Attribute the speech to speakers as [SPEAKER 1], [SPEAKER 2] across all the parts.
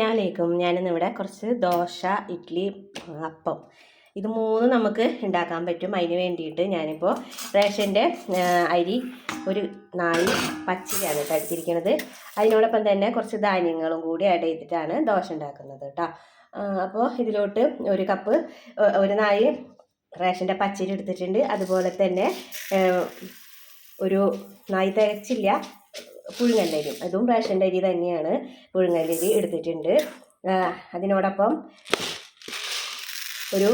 [SPEAKER 1] അലൈക്കും ഞാനിന്നിവിടെ കുറച്ച് ദോശ ഇഡ്ഡലി അപ്പം. ഇത് മൂന്ന് നമുക്ക് ഉണ്ടാക്കാൻ പറ്റും. അതിന് വേണ്ടിയിട്ട് ഞാനിപ്പോൾ റേഷന്റെ അരി ഒരു നാല് പച്ചരിയാണ് കേട്ടോ എടുത്തിരിക്കുന്നത് അതിനോടൊപ്പം തന്നെ കുറച്ച് ധാന്യങ്ങളും കൂടി ആഡ് ചെയ്തിട്ടാണ് ദോശ ഉണ്ടാക്കുന്നത് കേട്ടോ. അപ്പോൾ ഇതിലോട്ട് ഒരു കപ്പ് ഒരു നാല് റേഷന്റെ പച്ചരി എടുത്തിട്ടുണ്ട്. അതുപോലെ തന്നെ ഒരു നായി തികച്ചില്ല. പുഴുങ്ങല്ലരി അതും റേഷന്റെ അരി തന്നെയാണ് പുഴുങ്ങല്ലരി എടുത്തിട്ടുണ്ട്. അതിനോടൊപ്പം ഒരു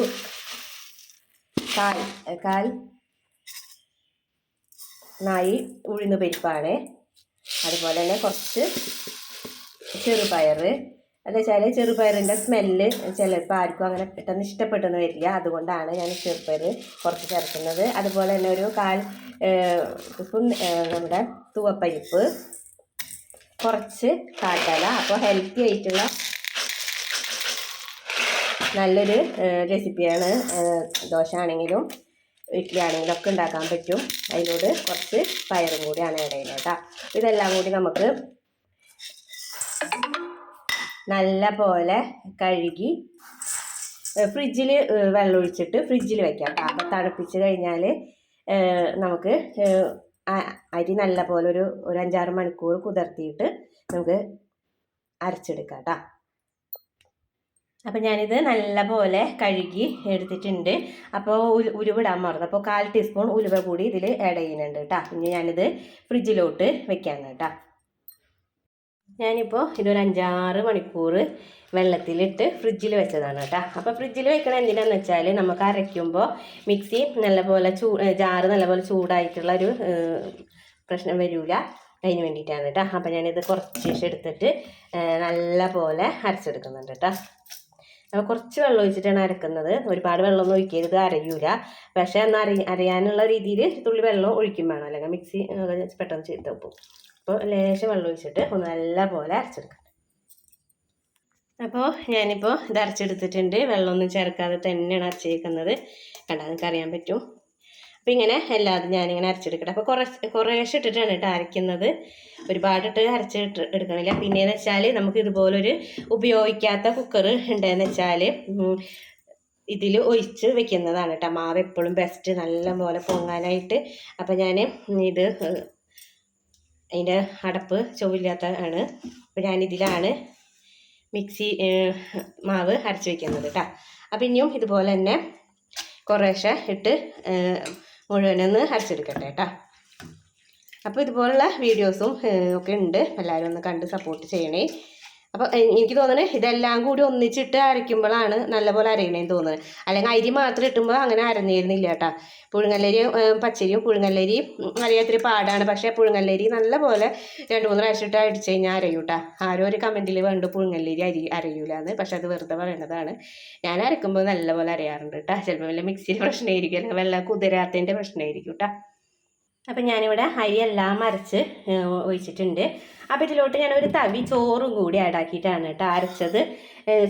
[SPEAKER 1] കാൽ കാൽ നായി ഉഴുന്ന് പരിപ്പാണ്. അതുപോലെ തന്നെ കുറച്ച് ചെറുപയർ എന്ന് വെച്ചാൽ ചെറുപയറിന്റെ സ്മെല്ല് ചിലപ്പോൾ ആർക്കും അങ്ങനെ പെട്ടെന്ന് ഇഷ്ടപ്പെട്ടെന്ന് വരില്ല. അതുകൊണ്ടാണ് ഞാൻ ചെറുപയർ കുറച്ച് ചേർക്കുന്നത്. അതുപോലെ തന്നെ ഒരു കാൽ സ്പൂൺ നമ്മുടെ തുവപ്പരിപ്പ് കുറച്ച് കാട്ടല അപ്പോൾ ഹെൽത്തി ആയിട്ടുള്ള നല്ലൊരു റെസിപ്പിയാണ് ദോശ ആണെങ്കിലും ഇഡ്ഡലി ആണെങ്കിലും ഒക്കെ ഉണ്ടാക്കാൻ പറ്റും. അതിനോട് കുറച്ച് പയറും കൂടിയാണ് ഇടയിൽ കേട്ടോ. ഇതെല്ലാം കൂടി നമുക്ക് നല്ല പോലെ കഴുകി ഫ്രിഡ്ജിൽ വെള്ളം ഒഴിച്ചിട്ട് ഫ്രിഡ്ജിൽ വെക്കാം. അപ്പം തണുപ്പിച്ച് കഴിഞ്ഞാൽ നമുക്ക് അരി നല്ല പോലെ ഒരു ഒരു അഞ്ചാറ് മണിക്കൂർ കുതിർത്തിയിട്ട് നമുക്ക് അരച്ചെടുക്കാം കേട്ടോ അപ്പം ഞാനിത് നല്ല പോലെ കഴുകി എടുത്തിട്ടുണ്ട്. അപ്പോൾ ഉരു ഉരുവിടാൻ മറന്നു. അപ്പോൾ കാൽ ടീസ്പൂൺ ഉലുവ കൂടി ഇതിൽ ആഡ് ചെയ്യുന്നുണ്ട് കേട്ടോ ഇനി ഞാനിത് ഫ്രിഡ്ജിലോട്ട് വെക്കാം കേട്ടോ ഞാനിപ്പോൾ ഇതൊരു അഞ്ചാറ് മണിക്കൂർ വെള്ളത്തിലിട്ട് ഫ്രിഡ്ജിൽ വെച്ചതാണ് കേട്ടോ. അപ്പോൾ ഫ്രിഡ്ജിൽ വെക്കണത് എന്തിനാന്ന് വെച്ചാൽ നമുക്ക് അരയ്ക്കുമ്പോൾ മിക്സി നല്ലപോലെ ചൂ ജാറ് നല്ലപോലെ ചൂടായിട്ടുള്ള ഒരു പ്രശ്നം വരില്ല അതിന് വേണ്ടിയിട്ടാണ് കേട്ടോ. അപ്പോൾ ഞാനിത് കുറച്ച് ശേഷം എടുത്തിട്ട് നല്ലപോലെ നല്ല പോലെ അരച്ചെടുക്കുന്നുണ്ട് കേട്ടോ. അപ്പോൾ കുറച്ച് വെള്ളം ഒഴിച്ചിട്ടാണ് അരക്കുന്നത്. ഒരുപാട് വെള്ളമൊന്നും ഒഴിക്കരുത് അരയൂല. പക്ഷേ എന്നാൽ അരി അരയാനുള്ള രീതിയിൽ തുള്ളി വെള്ളം ഒഴിക്കും വേണം. അല്ലെങ്കിൽ മിക്സി പെട്ടെന്ന് ചെയ്ത് അപ്പോൾ ലേശം വെള്ളം ഒഴിച്ചിട്ട് ഒന്ന് നല്ല പോലെ അരച്ചെടുക്കാം. അപ്പോൾ ഞാനിപ്പോൾ ഇത് അരച്ചെടുത്തിട്ടുണ്ട്. വെള്ളമൊന്നും ചേർക്കാതെ തന്നെയാണ് അരച്ചേക്കുന്നത്. കണ്ടാൽ നിങ്ങൾക്ക് അറിയാൻ പറ്റും. അപ്പോൾ ഇങ്ങനെ എല്ലാതും ഞാനിങ്ങനെ അരച്ചെടുക്കട്ടെ. അപ്പോൾ കുറേ കുറേശ്ശെ ഇട്ടിട്ടാണ് കേട്ടോ അരയ്ക്കുന്നത്. ഒരുപാട് ഇട്ട് അരച്ചിട്ട് എടുക്കണില്ല. പിന്നെയെന്ന് വെച്ചാൽ നമുക്ക് ഇതുപോലൊരു ഉപയോഗിക്കാത്ത കുക്കർ ഉണ്ടെന്ന് വെച്ചാൽ ഇതിൽ ഒഴിച്ച് വെക്കുന്നതാണ് കേട്ടോ. മാവ് എപ്പോഴും ബെസ്റ്റ് നല്ല പോലെ പൊങ്ങാനായിട്ട്. അപ്പോൾ ഞാൻ ഇത് അതിന്റെ അടപ്പ് ചൊവ്വില്ലാത്ത ആണ്. അപ്പോൾ ഞാനിതിലാണ് മിക്സി മാവ് അരച്ച് വയ്ക്കുന്നത് കേട്ടോ അപ്പം ഇനിയും ഇതുപോലെ തന്നെ കുറേശ്ശെ ഇട്ട് മുഴുവനൊന്ന് അരച്ചെടുക്കട്ടെ കേട്ടോ അപ്പോൾ ഇതുപോലുള്ള വീഡിയോസും ഒക്കെ ഉണ്ട്. എല്ലാവരും ഒന്ന് കണ്ട് സപ്പോർട്ട് ചെയ്യണേ. അപ്പോൾ എനിക്ക് തോന്നണേ ഇതെല്ലാം കൂടി ഒന്നിച്ചിട്ട് അരയ്ക്കുമ്പോഴാണ് നല്ലപോലെ അരയണേന്ന് തോന്നുന്നത്. അല്ലെങ്കിൽ അരി മാത്രം ഇട്ടുമ്പോൾ അങ്ങനെ അരഞ്ഞിരുന്നില്ല കേട്ടോ. പുഴുങ്ങല്ലരി ഏഹ്, പച്ചരിയും പുഴുങ്ങല്ലരിയും അറിയാത്തൊരു പാടാണ്. പക്ഷേ പുഴുങ്ങല്ലരി നല്ലപോലെ രണ്ട് മൂന്ന് പ്രാവശ്യം ഇട്ട് അടിച്ചു കഴിഞ്ഞാൽ അരയൂട്ടാ ആരോ ഒരു കമന്റിൽ വേണ്ട പുഴുങ്ങല്ലരി അരി അരയൂലാന്ന്. പക്ഷെ അത് വെറുതെ പറയണതാണ്. ഞാൻ അരയ്ക്കുമ്പോൾ നല്ലപോലെ അരയാറുണ്ട് കേട്ടോ. ചിലപ്പോൾ വല്ല മിക്സിയുടെ പ്രശ്നമായിരിക്കും. അല്ലെങ്കിൽ വല്ല കുതിരാത്തതിന്റെ പ്രശ്നമായിരിക്കും കേട്ടോ. അപ്പം ഞാനിവിടെ അരിയെല്ലാം അരച്ച് ഒഴിച്ചിട്ടുണ്ട്. അപ്പോൾ ഇതിലോട്ട് ഞാൻ ഒരു തവി ചോറും കൂടി ആഡ് ആക്കിയിട്ടാണ് കേട്ടോ അരച്ചത്.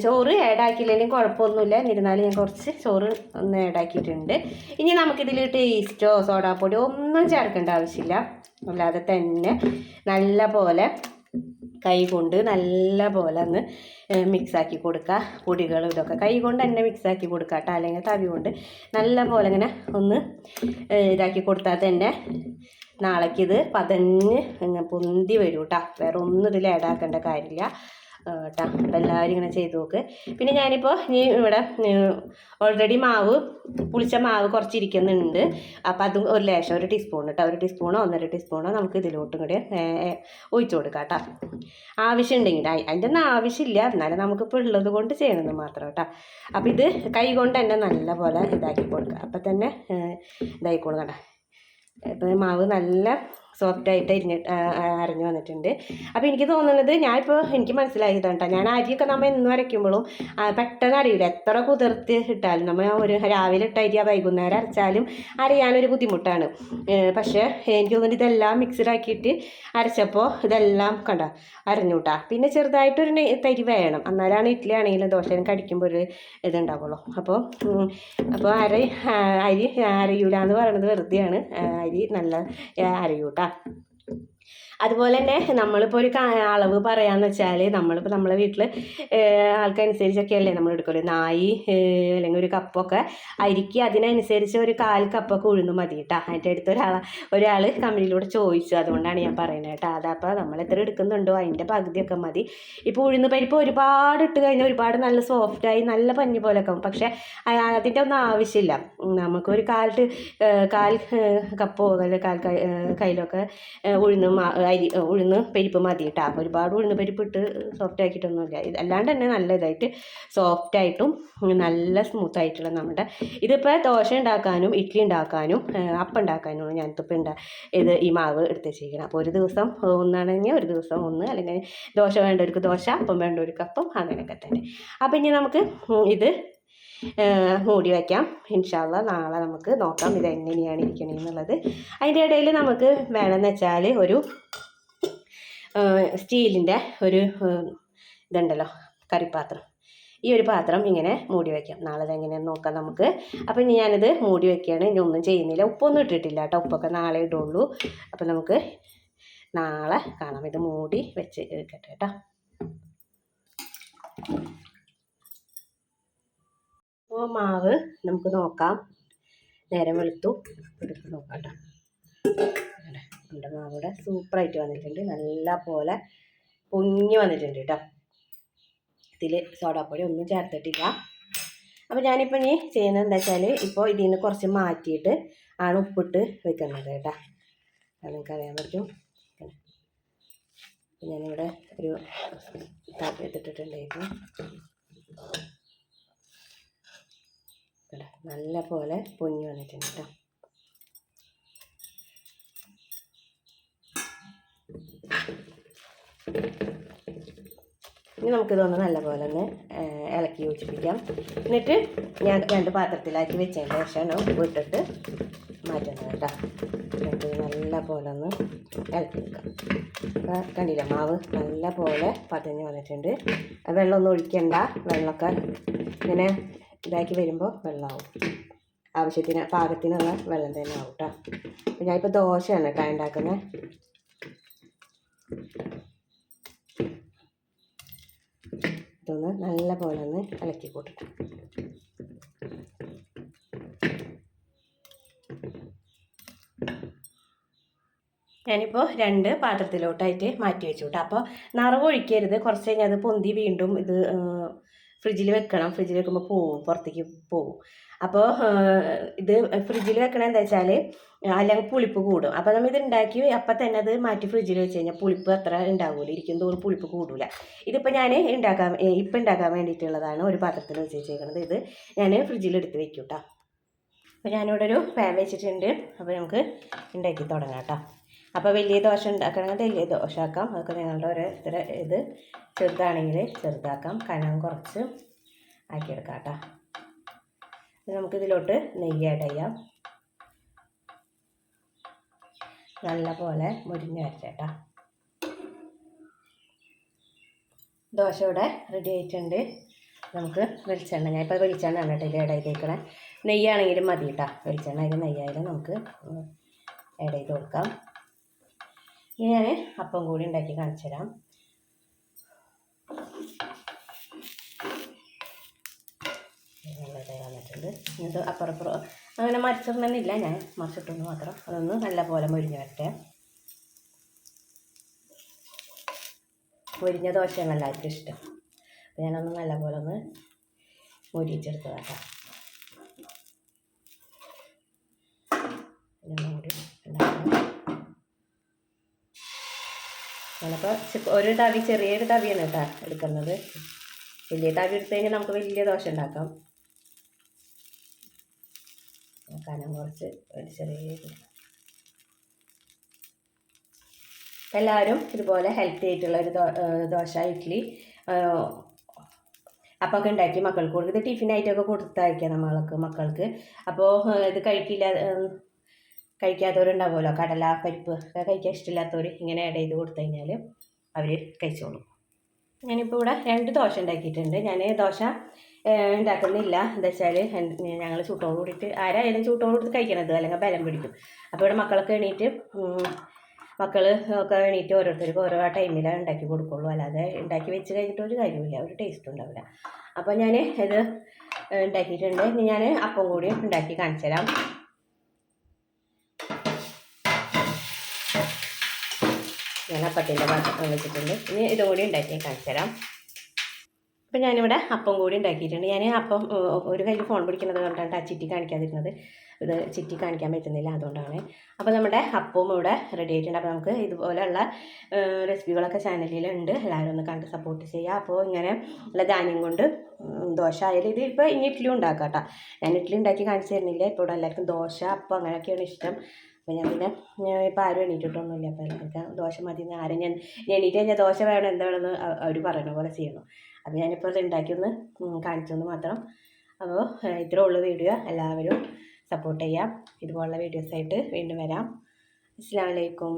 [SPEAKER 1] ചോറ് ആഡ് ആക്കിയില്ലെങ്കിലും കുഴപ്പമൊന്നുമില്ല. എന്നിരുന്നാലും ഞാൻ കുറച്ച് ചോറ് ഒന്ന് ആക്കിയിട്ടുണ്ട്. ഇനി നമുക്കിതിൽ ഈസ്റ്റോ സോഡാപ്പൊടിയോ ഒന്നും ചേർക്കേണ്ട ആവശ്യമില്ല. അല്ലാതെ തന്നെ നല്ല പോലെ കൈ കൊണ്ട് നല്ല പോലെ ഒന്ന് മിക്സാക്കി കൊടുക്കുക. പൊടികൾ ഇതൊക്കെ കൈ കൊണ്ട് തന്നെ മിക്സാക്കി കൊടുക്കുക കേട്ടോ. അല്ലെങ്കിൽ തവി കൊണ്ട് നല്ല പോലെ ഇങ്ങനെ ഒന്ന് ഇതാക്കി കൊടുത്താൽ തന്നെ നാളേക്കിത് പതഞ്ഞ് ഇങ്ങനെ പൊന്തി വരും കേട്ടോ വേറെ ഒന്നും ഇതിൽ ആഡാക്കേണ്ട കാര്യമില്ല കേട്ടോ അപ്പം എല്ലാവരും ഇങ്ങനെ ചെയ്ത് നോക്ക്. പിന്നെ ഞാനിപ്പോൾ ഇനി ഇവിടെ ഓൾറെഡി മാവ് പുളിച്ച മാവ് കുറച്ചിരിക്കുന്നുണ്ട്. അപ്പോൾ അതും ഒരു ലേശം ഒരു ടീസ്പൂൺ കേട്ടോ ഒരു ടീസ്പൂണോ ഒന്നര ടീസ്പൂണോ നമുക്ക് ഇതിലോട്ടും കൂടി ഒഴിച്ചു കൊടുക്കാം കേട്ടോ ആവശ്യമുണ്ടെങ്കിൽ അതിന്റെ ഒന്നും ആവശ്യമില്ല. എന്നാലും നമുക്കിപ്പോൾ ഉള്ളത് കൊണ്ട് ചെയ്യണമെന്ന് മാത്രം കേട്ടോ അപ്പോൾ ഇത് കൈ കൊണ്ട് തന്നെ നല്ല പോലെ ഇതാക്കി കൊടുക്കുക. അപ്പം തന്നെ ഇതായിക്കോളും കേട്ടോ മാവ് നല്ല സോഫ്റ്റായിട്ട് അരിഞ്ഞ് അരഞ്ഞു വന്നിട്ടുണ്ട്. അപ്പോൾ എനിക്ക് തോന്നുന്നത് ഞാനിപ്പോൾ എനിക്ക് മനസ്സിലായതാണ് കേട്ടോ ഞാൻ അരിയൊക്കെ നമ്മൾ എന്ന് വരയ്ക്കുമ്പോഴും പെട്ടെന്ന് അറിയില്ല എത്ര കുതിർത്ത് ഇട്ടാലും നമ്മൾ ഒരു രാവിലെ ഇട്ട അരി വൈകുന്നേരം അരച്ചാലും അരയാനൊരു ബുദ്ധിമുട്ടാണ്. പക്ഷേ എനിക്ക് തോന്നുന്നു ഇതെല്ലാം മിക്സഡാക്കിയിട്ട് അരച്ചപ്പോൾ ഇതെല്ലാം കണ്ട അരഞ്ഞൂട്ടാ. പിന്നെ ചെറുതായിട്ടൊരു തരി വേണം. എന്നാലാണ് ഇഡ്ഡലി ആണെങ്കിലും ദോശയും കടിക്കുമ്പോൾ ഒരു ഇതുണ്ടാവുള്ളൂ. അപ്പോൾ അപ്പോൾ അര അരി അരയൂല എന്ന് പറയുന്നത് വെറുതെയാണ്. അരി നല്ല ആ, അരയൂട്ടാ അതുപോലെ തന്നെ നമ്മളിപ്പോൾ ഒരു അളവ് പറയാന്ന് വെച്ചാൽ നമ്മളിപ്പോൾ നമ്മളെ വീട്ടിൽ ആൾക്കനുസരിച്ചൊക്കെ അല്ലേ നമ്മൾ എടുക്കുള്ളൂ. നായി അല്ലെങ്കിൽ ഒരു കപ്പൊക്കെ അരിക്ക് അതിനനുസരിച്ച് ഒരു കാൽ കപ്പൊക്കെ ഉഴുന്ന് മതി കേട്ടോ അതിന്റെ അടുത്ത് ഒരാൾ ഒരാൾ കമ്പനിയിലൂടെ ചോദിച്ചു. അതുകൊണ്ടാണ് ഞാൻ പറയുന്നത് കേട്ടോ. അതപ്പോൾ നമ്മൾ എത്ര എടുക്കുന്നുണ്ടോ അതിന്റെ പകുതിയൊക്കെ മതി. ഇപ്പോൾ ഉഴുന്ന് പരിപ്പ് ഒരുപാട് ഇട്ട് കഴിഞ്ഞാൽ ഒരുപാട് നല്ല സോഫ്റ്റായി നല്ല പഞ്ഞി പോലെ ഒക്കെ ആവും. പക്ഷേ അതിന്റെ ഒന്നും ആവശ്യമില്ല. നമുക്കൊരു കാൽ ട്- കാൽ കപ്പോ അല്ലെങ്കിൽ കാൽ കയ്യിലൊക്കെ ഉഴുന്ന് അരി ഉഴുന്ന് പരിപ്പ് മതി കേട്ടോ അപ്പോൾ ഒരുപാട് ഉഴുന്ന് പരിപ്പ് ഇട്ട് സോഫ്റ്റ് ആക്കിയിട്ടൊന്നുമില്ല. ഇത് അല്ലാണ്ട് തന്നെ നല്ല ഇതായിട്ട് സോഫ്റ്റ് ആയിട്ടും നല്ല സ്മൂത്ത് ആയിട്ടുള്ള നമ്മുടെ ഇതിപ്പോൾ ദോശ ഉണ്ടാക്കാനും ഇഡ്ഡലി ഉണ്ടാക്കാനും അപ്പം ഉണ്ടാക്കാനും ഞാനിപ്പോൾ ഉണ്ടാ ഇത് ഈ മാവ് എടുത്ത് വെച്ചിരിക്കണം അപ്പോൾ ഒരു ദിവസം ഒന്നാണെങ്കിൽ ഒരു ദിവസം ഒന്ന് അല്ലെങ്കിൽ ദോശ വേണ്ട ഒരു ദോശ അപ്പം വേണ്ട വേണ്ടവർക്ക് അപ്പം അങ്ങനെയൊക്കെ തന്നെ. അപ്പം ഇനി നമുക്ക് ഇത് മൂടി വയ്ക്കാം ഇൻഷാല്ല നാളെ നമുക്ക് നോക്കാം ഇത് എങ്ങനെയാണ് ഇരിക്കണേന്നുള്ളത്. അതിന്റെ ഇടയിൽ നമുക്ക് വേണമെന്ന് വെച്ചാൽ ഒരു സ്റ്റീലിന്റെ ഒരു ഇതുണ്ടല്ലോ കറിപ്പാത്രം ഈ ഒരു പാത്രം ഇങ്ങനെ മൂടി വയ്ക്കാം നാളെ ഇതെങ്ങനെയാണെന്ന് നോക്കാം നമുക്ക്. അപ്പം ഇനി ഞാനിത് മൂടി വയ്ക്കുകയാണ് ഇനി ഒന്നും ചെയ്യുന്നില്ല. ഉപ്പൊന്നും ഇട്ടിട്ടില്ല കേട്ടോ. ഉപ്പൊക്കെ നാളെ ഇടുള്ളൂ. അപ്പം നമുക്ക് നാളെ കാണാം. ഇത് മൂടി വെച്ച് എടുക്കട്ടെ കേട്ടോ. അപ്പോൾ മാവ് നമുക്ക് നോക്കാം. നേരം വെളുത്തു. എടുത്ത് നോക്കാം കേട്ടോ നമ്മുടെ മാവ് സൂപ്പറായിട്ട് വന്നിട്ടുണ്ട്. നല്ല പോലെ പൊങ്ങി വന്നിട്ടുണ്ട് കേട്ടോ ഇതിൽ സോഡാപ്പൊടി ഒന്നും ചേർത്തിട്ടില്ല. അപ്പോൾ ഞാനിപ്പോൾ ഇനി ചെയ്യുന്നത് എന്താ വെച്ചാൽ ഇപ്പോൾ ഇതിൽ നിന്ന് കുറച്ച് മാറ്റിയിട്ട് ആണ് ഉപ്പിട്ട് വെക്കുന്നത് കേട്ടോ. നിങ്ങൾക്ക് അറിയാൻ പറ്റും. ഞാനിവിടെ ഒരു താത്തി എടുത്തിട്ടുണ്ടായിരുന്നു കേട്ടോ നല്ല പോലെ പൊങ്ങി വന്നിട്ടുണ്ട് കേട്ടോ ഇനി നമുക്കിതൊന്ന് നല്ലപോലെ ഒന്ന് ഏഹ്, ഇളക്കി യോജിപ്പിക്കാം. എന്നിട്ട് ഞാൻ രണ്ട് പാത്രത്തിലാക്കി വെച്ചതിന് ശേഷമാണ് ഉപ്പ് ഇട്ടിട്ട് മാറ്റുന്നത് കേട്ടോ എന്നിട്ട് നല്ല പോലെ ഒന്ന് ഇളക്കി വെക്കാം കണ്ടില്ല മാവ് നല്ല പോലെ പതഞ്ഞ് വന്നിട്ടുണ്ട്. വെള്ളമൊന്നും ഒഴിക്കണ്ട വെള്ളമൊക്കെ ഇങ്ങനെ ഇതാക്കി വരുമ്പോൾ വെള്ളമാവും ആവശ്യത്തിന് പാകത്തിനുള്ള വെള്ളം തന്നെ ആവും കേട്ടോ അപ്പോൾ ഞാനിപ്പോൾ ദോശയാണ് കേട്ടോ ഉണ്ടാക്കുന്നത് ഇതൊന്ന് നല്ല പോലെ ഒന്ന് ഇളക്കി കൂട്ടട്ടെ ഞാനിപ്പോൾ രണ്ട് പാത്രത്തിലോട്ടായിട്ട് മാറ്റി വെച്ചു കേട്ടോ അപ്പോൾ നിറവ് ഒഴിക്കരുത്. കുറച്ച് കഴിഞ്ഞാൽ അത് പൊന്തി വീണ്ടും ഇത് ഫ്രിഡ്ജിൽ വെക്കണം. ഫ്രിഡ്ജിൽ വെക്കുമ്പോൾ പോവും പുറത്തേക്ക് പോവും. അപ്പോൾ ഇത് ഫ്രിഡ്ജിൽ വെക്കണം എന്താ വെച്ചാൽ അല്ലെങ്കിൽ പുളിപ്പ് കൂടും. അപ്പോൾ നമ്മൾ ഇത് ഉണ്ടാക്കി അപ്പം തന്നെ അത് മാറ്റി ഫ്രിഡ്ജിൽ വെച്ച് കഴിഞ്ഞാൽ പുളിപ്പ് അത്ര ഉണ്ടാവില്ല ഇരിക്കും തോറും പുളിപ്പ് കൂടില്ല ഇതിപ്പോൾ ഞാൻ ഉണ്ടാക്കാൻ ഇപ്പം ഉണ്ടാക്കാൻ വേണ്ടിയിട്ടുള്ളതാണ് ഒരു പാത്രത്തിൽ വെച്ച് വെച്ചേക്കുന്നത് ഇത് ഞാൻ ഫ്രിഡ്ജിൽ എടുത്ത് വെക്കും കേട്ടോ അപ്പോൾ ഞാനിവിടെ ഒരു പാൻ വെച്ചിട്ടുണ്ട്. അപ്പോൾ നമുക്ക് ഉണ്ടാക്കി തുടങ്ങാം കേട്ടോ. അപ്പോൾ വലിയ ദോശ ഉണ്ടാക്കണമെങ്കിൽ വലിയ ദോശ ആക്കാം അതൊക്കെ നിങ്ങളുടെ ഓരോരുത്തരെ ഇത്. ചെറുതാണെങ്കിൽ ചെറുതാക്കാം. കനം കുറച്ച് ആക്കിയെടുക്കാം കേട്ടോ നമുക്കിതിലോട്ട് നെയ്യ് ആഡ് ചെയ്യാം. നല്ല പോലെ മുരിഞ്ഞ് വരച്ചേട്ടാ ദോശ ഇവിടെ റെഡി ആയിട്ടുണ്ട്. നമുക്ക് വെളിച്ചെണ്ണ ഞാൻ ഇപ്പോൾ വെളിച്ചെണ്ണ ആണ് കേട്ടോ ആഡ് ചെയ്തേക്കണേ. നെയ്യാണെങ്കിലും മതി കേട്ടോ വെളിച്ചെണ്ണ അതിൽ നെയ്യായാലും നമുക്ക് ആഡ് ചെയ്ത് കൊടുക്കാം. ഇനി ഞാൻ അപ്പം കൂടി ഉണ്ടാക്കി കാണിച്ചു തരാം. എന്നിട്ട് അപ്പുറപ്പുറം അങ്ങനെ മറിച്ചിടണമെന്നില്ല ഞാൻ. മറിച്ചിട്ടൊന്ന് മാത്രം. അതൊന്ന് നല്ല പോലെ മൊരിഞ്ഞ് വരട്ടെ. മൊരിഞ്ഞ ദോശയാണ് എല്ലാവർക്കും ഇഷ്ടം. അപ്പോൾ ഞാനൊന്ന് നല്ല പോലെ ഒന്ന് മൊരിച്ചെടുത്തതാക്കാം ഇതൊന്നും കൂടി ഞാനിപ്പോൾ ഒരു തവി ചെറിയൊരു തവിയാണ് കേട്ടോ എടുക്കുന്നത്. വലിയ തവി എടുത്തു കഴിഞ്ഞാൽ നമുക്ക് വലിയ ദോശ ഉണ്ടാക്കാം. കനം കുറച്ച് ഒരു ചെറിയ. എല്ലാവരും ഇതുപോലെ ഹെൽത്തി ആയിട്ടുള്ള ഒരു ദോശ ഇഡ്ഡലി അപ്പോൾ അപ്പൊക്കെ ഉണ്ടാക്കി മക്കൾക്ക് കൊടുക്കും. ഇത് ടിഫിനായിട്ടൊക്കെ കൊടുത്തയക്കാം നമ്മൾക്ക് മക്കൾക്ക്. അപ്പോൾ ഇത് കഴിക്കില്ല കഴിക്കാത്തവരുണ്ടാവുമല്ലോ. കടല പരിപ്പ് ഒക്കെ കഴിക്കാൻ ഇഷ്ടമില്ലാത്തവർ ഇങ്ങനെ ആഡ് ചെയ്ത് കൊടുത്തു കഴിഞ്ഞാൽ അവർ കഴിച്ചോളും. ഞാനിപ്പോൾ ഇവിടെ രണ്ട് ദോശ ഉണ്ടാക്കിയിട്ടുണ്ട്. ഞാൻ ദോശ ഉണ്ടാക്കുന്നില്ല. എന്താ വെച്ചാൽ ഞങ്ങൾ ചൂട്ടോട് കൂടിയിട്ട് ആരായാലും ചൂട്ടോട് കൊടുത്ത് കഴിക്കണത് അല്ലെങ്കിൽ ബലം പിടിക്കും. അപ്പോൾ ഇവിടെ മക്കളൊക്കെ എണീറ്റ് മക്കൾ ഒക്കെ എണീറ്റ് ഓരോരുത്തർക്ക് ഓരോ ടൈമിലാണ് ഉണ്ടാക്കി കൊടുക്കുള്ളൂ. അല്ലാതെ ഉണ്ടാക്കി വെച്ച് കഴിഞ്ഞിട്ട് ഒരു കാര്യമില്ല ഒരു ടേസ്റ്റ് ഉണ്ടാവില്ല. അപ്പോൾ ഞാൻ ഇത് ഉണ്ടാക്കിയിട്ടുണ്ട്. ഇനി ഞാൻ അപ്പം കൂടി ഉണ്ടാക്കി കാണിച്ചു തരാം. ഞാൻ അപ്പത്തിന്റെ പാത്രം വെച്ചിട്ടുണ്ട്. ഇനി ഇതും കൂടി ഉണ്ടാക്കി കാണിച്ചു തരാം. അപ്പം ഞാനിവിടെ അപ്പം കൂടി ഉണ്ടാക്കിയിട്ടുണ്ട്. ഞാൻ അപ്പം ഒരു കയ്യിൽ ഫോൺ പിടിക്കുന്നത് കൊണ്ടാണ് ആ ചിറ്റി കാണിക്കാതിരുന്നത്. ഇത് ചിറ്റി കാണിക്കാൻ പറ്റുന്നില്ല അതുകൊണ്ടാണ്. അപ്പോൾ നമ്മുടെ അപ്പവും ഇവിടെ റെഡി ആയിട്ടുണ്ട്. അപ്പോൾ നമുക്ക് ഇതുപോലെയുള്ള റെസിപ്പികളൊക്കെ ചാനലിലുണ്ട് എല്ലാവരും ഒന്ന് കണ്ട് സപ്പോർട്ട് ചെയ്യുക. അപ്പോൾ ഇങ്ങനെ ഉള്ള ധാന്യം കൊണ്ട് ദോശ ആയാലും ഇത് ഇപ്പോൾ ഇനി ഇഡ്ഡലി ഉണ്ടാക്കാം കേട്ടോ. ഞാൻ ഇഡ്ഡലി ഉണ്ടാക്കി കാണിച്ചു തരുന്നില്ല. ഇപ്പോൾ ഇവിടെ എല്ലാവർക്കും ദോശ അപ്പം അങ്ങനെയൊക്കെയാണ് ഇഷ്ടം. അപ്പോൾ ഞാൻ പിന്നെ ഇപ്പോൾ ആരും എണീറ്റിട്ടൊന്നുമില്ല. അപ്പോൾ എനിക്ക് ദോശ മതി എന്ന് ആരും ഞാൻ എണീറ്റ് കഴിഞ്ഞാൽ ദോശ വേണം എന്താ വേണമെന്ന് അവർ പറയുന്ന പോലെ ചെയ്യണം. അപ്പം ഞാനിപ്പോൾ അത് ഉണ്ടാക്കിയൊന്ന് കാണിച്ചെന്ന് മാത്രം. അപ്പോൾ ഇത്രേ ഉള്ളൂ വീഡിയോ. എല്ലാവരും സപ്പോർട്ട് ചെയ്യാം. ഇതുപോലുള്ള വീഡിയോസായിട്ട് വീണ്ടും വരാം. അസ്സാം വലൈക്കും